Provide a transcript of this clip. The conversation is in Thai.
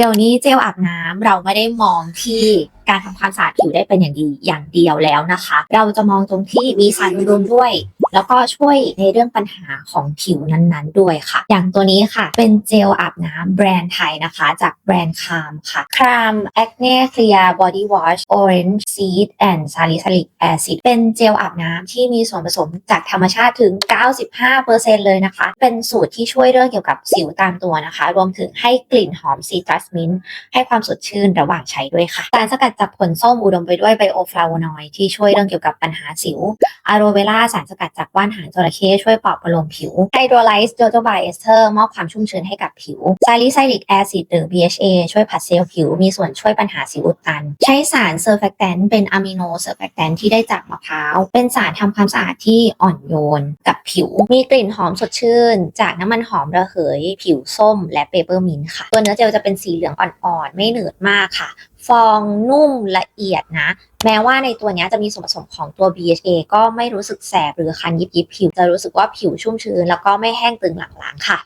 เดี๋ยวนี้เจลอาบน้ำเราไม่ได้มองที่ การทำความสะอาดผิวได้เป็นอย่างดีอย่างเดียวแล้วนะคะ เราจะมองตรงที่มีสารรวมด้วย แล้วก็ช่วยในเรื่องปัญหาของผิวนั้นๆ ด้วยค่ะ อย่างตัวนี้ค่ะ เป็นเจลอาบน้ำแบรนด์ไทยนะคะ จากแบรนด์คามค่ะคาม Acne Clear Body Wash Orange Seed and Salicylic Acid เป็นเจลอาบน้ำที่มีส่วนผสมจากธรรมชาติถึง 95%เลยนะคะ เป็นสูตรที่ช่วยเรื่องเกี่ยวกับสิวตามตัวนะคะ รวมถึงให้กลิ่นหอมซีตรัสมินให้ความสดชื่นระหว่างใช้ด้วยค่ะสารสกัดจากผลส้มอุดมไปด้วยไบโอฟลาโวนอยด์ที่ช่วยเรื่องเกี่ยวกับปัญหาสิวอะโรเวล่าสารสกัดจากว่านหางจระเข้ช่วยปลอบประโลมผิวไฮโดรไลซ์โจโจไบเอสเตอร์มอบความชุ่มชื้นให้กับผิวซาลิไซลิกแอซิดหรือ BHA ช่วยผัดเซลล์ผิว มีส่วนช่วยปัญหาสิวอุดตัน ใช้สารเซอร์แฟกแตนเป็นอะมิโนเซอร์แฟกแตนที่ได้จากมะพร้าว เป็นสารทำความสะอาดที่อ่อนโยน กับ ผิว มีกลิ่นหอมสดชื่น จากน้ำมันหอมระเหย ผิวส้มและเปเปอร์มินค่ะ ตัวเนื้อเจลจะเป็นสีเหลืองอ่อนๆ ไม่เหนืดมากค่ะ ฟองนุ่มละเอียดนะ แม้ว่าในตัวนี้จะมีส่วนผสมของตัว BHA ก็ไม่รู้สึกแสบหรือคันยิบยิบผิว จะรู้สึกว่าผิวชุ่มชื้น แล้วก็ไม่แห้งตึงหลังๆค่ะ